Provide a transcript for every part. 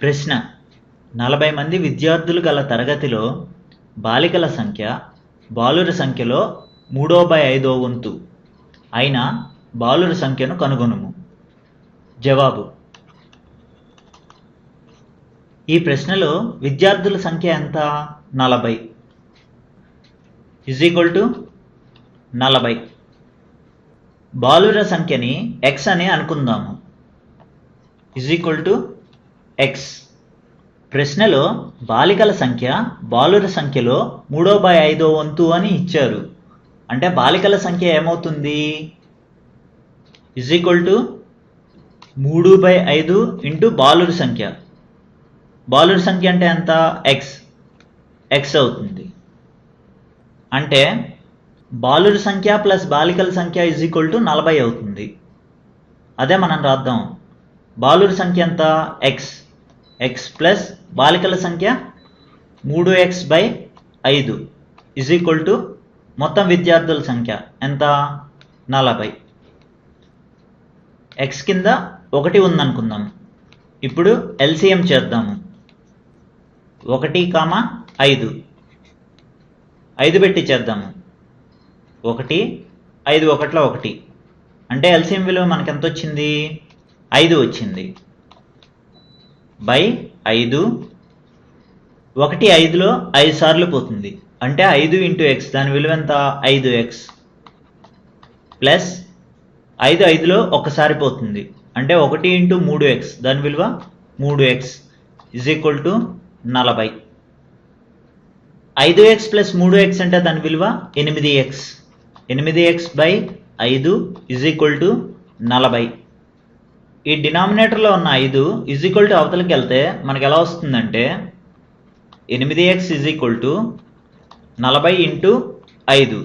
ప్రశ్న. నలభై మంది విద్యార్థులు గల తరగతిలో బాలికల సంఖ్య బాలుర సంఖ్యలో మూడో బై ఐదో వంతు. అయిన బాలుర సంఖ్యను కనుగొనుము. జవాబు. ఈ ప్రశ్నలో విద్యార్థుల సంఖ్య ఎంత? నలభై. ఇజ్ ఈక్వల్ టు నలభై. బాలుర సంఖ్యని ఎక్స్ అని అనుకుందాము. ఇజ్ ఈక్వల్ టు ఎక్స్ ప్రశ్నలో బాలికల సంఖ్య బాలుర సంఖ్యలో మూడో బై ఐదో వంతు అని ఇచ్చారు. అంటే బాలికల సంఖ్య ఏమవుతుంది? ఇజ్ ఈక్వల్ టు మూడు బై ఐదు ఇంటూ బాలుర సంఖ్య. బాలుర సంఖ్య అంటే ఎంత? ఎక్స్ ఎక్స్ అవుతుంది. అంటే బాలుర సంఖ్య ప్లస్ బాలికల సంఖ్య ఇజ్ ఈక్వల్ టు నలభై అవుతుంది. అదే మనం రాద్దాం. బాలుర సంఖ్య ఎంత? ఎక్స్ ఎక్స్ ప్లస్ బాలికల సంఖ్య మూడు ఎక్స్ బై ఐదు ఇజ్ ఈక్వల్ టు మొత్తం విద్యార్థుల సంఖ్య ఎంత? నలభై. ఎక్స్ కింద ఒకటి ఉందనుకుందాం. ఇప్పుడు ఎల్సిఎం చేద్దాము. ఒకటి కామా ఐదు. ఐదు పెట్టి చేద్దాము. ఒకటి ఐదు ఒకట్ల ఒకటి. అంటే ఎల్సిఎం విలువ మనకు ఎంత వచ్చింది? ఐదు వచ్చింది. బై ఐదు. ఒకటి ఐదులో ఐదు సార్లు పోతుంది. అంటే ఐదు ఇంటూ ఎక్స్ దాని విలువ ఎంత? ఐదు ఎక్స్ ప్లస్ ఐదు ఐదులో ఒకసారి పోతుంది. అంటే ఒకటి ఇంటూ మూడు ఎక్స్ దాని విలువ మూడు ఎక్స్ ఇజ్ ఈక్వల్ టు నలభై. ఐదు ఎక్స్ ప్లస్ మూడు ఎక్స్ అంటే దాని విలువ ఎనిమిది ఎక్స్ ఎనిమిది ఎక్స్ బై ఐదు ఇజ్ ఈక్వల్ టు నలభై. ఈ డినామినేటర్లో ఉన్న ఐదు ఇజ్ ఈక్వల్ టు అవతలకి వెళ్తే మనకు ఎలా వస్తుందంటే ఎనిమిది ఎక్స్ ఇజ్ ఈక్వల్ టు నలభై ఇంటూ ఐదు.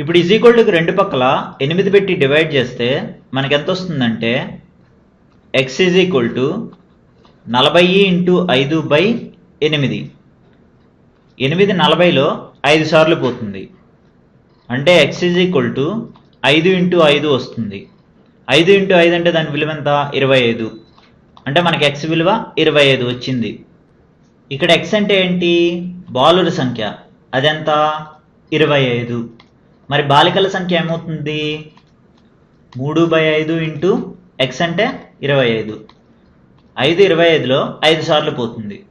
ఇప్పుడు ఇజ్ ఈక్వల్ టుకి రెండు పక్కల ఎనిమిది పెట్టి డివైడ్ చేస్తే మనకు ఎంత వస్తుందంటే ఎక్స్ ఈజ్ ఈక్వల్ టు నలభై ఇంటూ ఐదు బై ఎనిమిది. ఎనిమిది నలభైలో ఐదు సార్లు పోతుంది. అంటే ఎక్స్ ఈజ్ ఈక్వల్ టు ఐదు ఇంటూ ఐదు వస్తుంది. ఐదు ఇంటూ ఐదు అంటే దాని విలువ ఎంత? ఇరవై ఐదు. అంటే మనకి ఎక్స్ విలువ ఇరవై ఐదు వచ్చింది. ఇక్కడ ఎక్స్ అంటే ఏంటి? బాలుల సంఖ్య. అదెంత? ఇరవై ఐదు. మరి బాలికల సంఖ్య ఏమవుతుంది? మూడు బై ఐదు ఇంటూ ఎక్స్ అంటే ఇరవై ఐదు. ఐదు ఇరవై ఐదులో ఐదు సార్లు పోతుంది.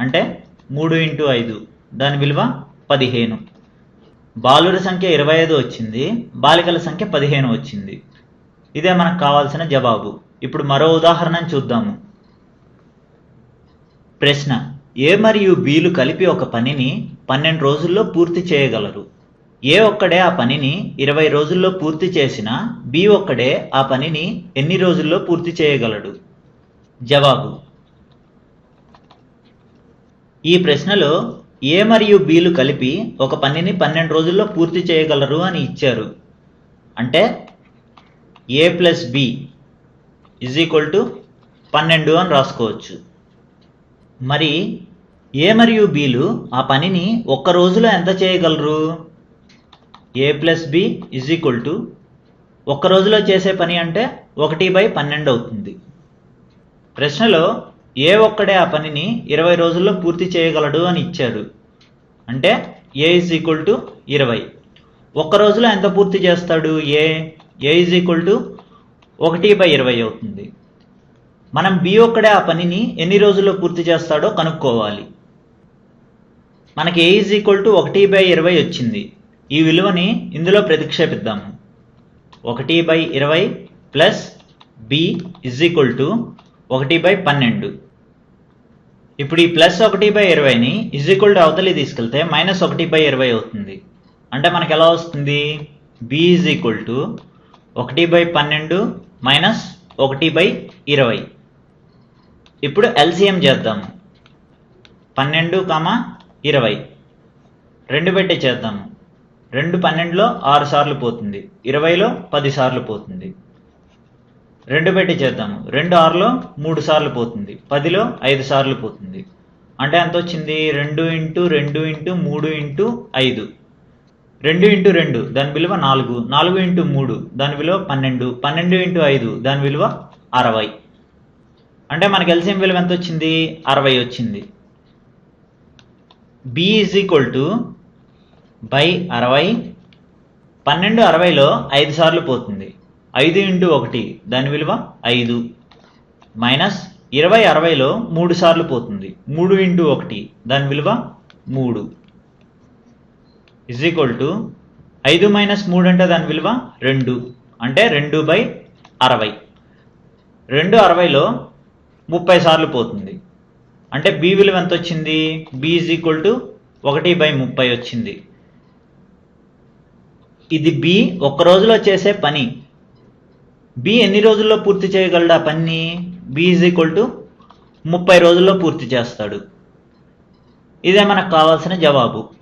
అంటే మూడు ఇంటూ ఐదు. దాని విలువ పదిహేను. బాలుల సంఖ్య ఇరవై ఐదు వచ్చింది. బాలికల సంఖ్య పదిహేను వచ్చింది. ఇదే మనకు కావాల్సిన జవాబు. ఇప్పుడు మరో ఉదాహరణను చూద్దాము. ప్రశ్న ఏ మరియు బీలు కలిపి ఒక పనిని పన్నెండు రోజుల్లో పూర్తి చేయగలరు? ఏ ఒక్కడే ఆ పనిని ఇరవై రోజుల్లో పూర్తి చేసినా బి ఒక్కడే ఆ పనిని ఎన్ని రోజుల్లో పూర్తి చేయగలడు? జవాబు ఈ ప్రశ్నలో ఏ మరియు బీలు కలిపి ఒక పనిని పన్నెండు రోజుల్లో పూర్తి చేయగలరు అని ఇచ్చారు. అంటే A plus B is equal to పన్నెండు అని రాసుకోవచ్చు. మరి ఏ మరియు బీలు ఆ పనిని ఒక్క రోజులో ఎంత చేయగలరు? A plus B is equal to ఒక్క రోజులో చేసే పని అంటే ఒకటి బై పన్నెండు అవుతుంది. ప్రశ్నలో ఏ ఒక్కడే ఆ పనిని ఇరవై రోజుల్లో పూర్తి చేయగలడు అని ఇచ్చారు. అంటే ఏ ఇజ్ ఈక్వల్ టు ఇరవై. ఒక్క రోజులో ఎంత పూర్తి చేస్తాడు A A is equal to ఒకటి బై ఇరవై అవుతుంది. మనం బి ఒక్కడే ఆ పనిని ఎన్ని రోజుల్లో పూర్తి చేస్తాడో కనుక్కోవాలి. మనకి ఏ ఈజ్ ఈక్వల్ టు ఒకటి బై ఇరవై వచ్చింది. ఈ విలువని ఇందులో ప్రతిక్షేపిద్దాము. ఒకటి బై ఇరవై plus B is equal to ఒకటి బై పన్నెండు. ఇప్పుడు ఈ ప్లస్ ఒకటి బై ఇరవైని ఇజ్ ఈక్వల్ టు అవతలి తీసుకెళ్తే మైనస్ ఒకటి బై ఇరవై అవుతుంది. అంటే మనకు ఎలా వస్తుంది? బి ఈజ్ ఈక్వల్ టు ఒకటి బై పన్నెండు మైనస్ ఒకటి బై ఇరవై. ఇప్పుడు ఎల్సిఎం చేద్దాము పన్నెండు కామ ఇరవై. రెండు పెట్టి చేద్దాము రెండు పన్నెండులో ఆరు సార్లు పోతుంది. ఇరవైలో పది సార్లు పోతుంది. రెండు పెట్టి చేద్దాము రెండు ఆరులో మూడు సార్లు పోతుంది. పదిలో ఐదు సార్లు పోతుంది. అంటే ఎంత వచ్చింది? రెండు ఇంటూ రెండు ఇంటూ మూడు ఇంటూ ఐదు. రెండు ఇంటూ రెండు దాని విలువ నాలుగు. నాలుగు ఇంటూ మూడు దాని విలువ పన్నెండు. పన్నెండు ఇంటూ ఐదు దాని విలువ అరవై. అంటే మనకి ఎల్సిఎం విలువ ఎంత వచ్చింది? అరవై వచ్చింది. B is equal to by అరవై. పన్నెండు అరవైలో ఐదు సార్లు పోతుంది. ఐదు ఇంటూ ఒకటి దాని విలువ ఐదు. మైనస్ ఇరవై అరవైలో మూడు సార్లు పోతుంది. మూడు ఇంటూ ఒకటి దాని విలువ మూడు. ఇజ్ ఈక్వల్ టు ఐదు మైనస్ మూడు అంటే దాని విలువ రెండు. అంటే రెండు బై అరవై. రెండు అరవైలో ముప్పై సార్లు పోతుంది. అంటే బి విలువ ఎంత వచ్చింది? బి ఈజ్ ఈక్వల్ టు ఒకటి బై ముప్పై వచ్చింది. ఇది బి ఒక్క రోజులో చేసే పని. బి ఎన్ని రోజుల్లో పూర్తి చేయగలడు ఆ పని? బి ఈజ్ ఈక్వల్ టు ముప్పై రోజుల్లో పూర్తి చేస్తాడు. ఇదే మనకు కావాల్సిన జవాబు.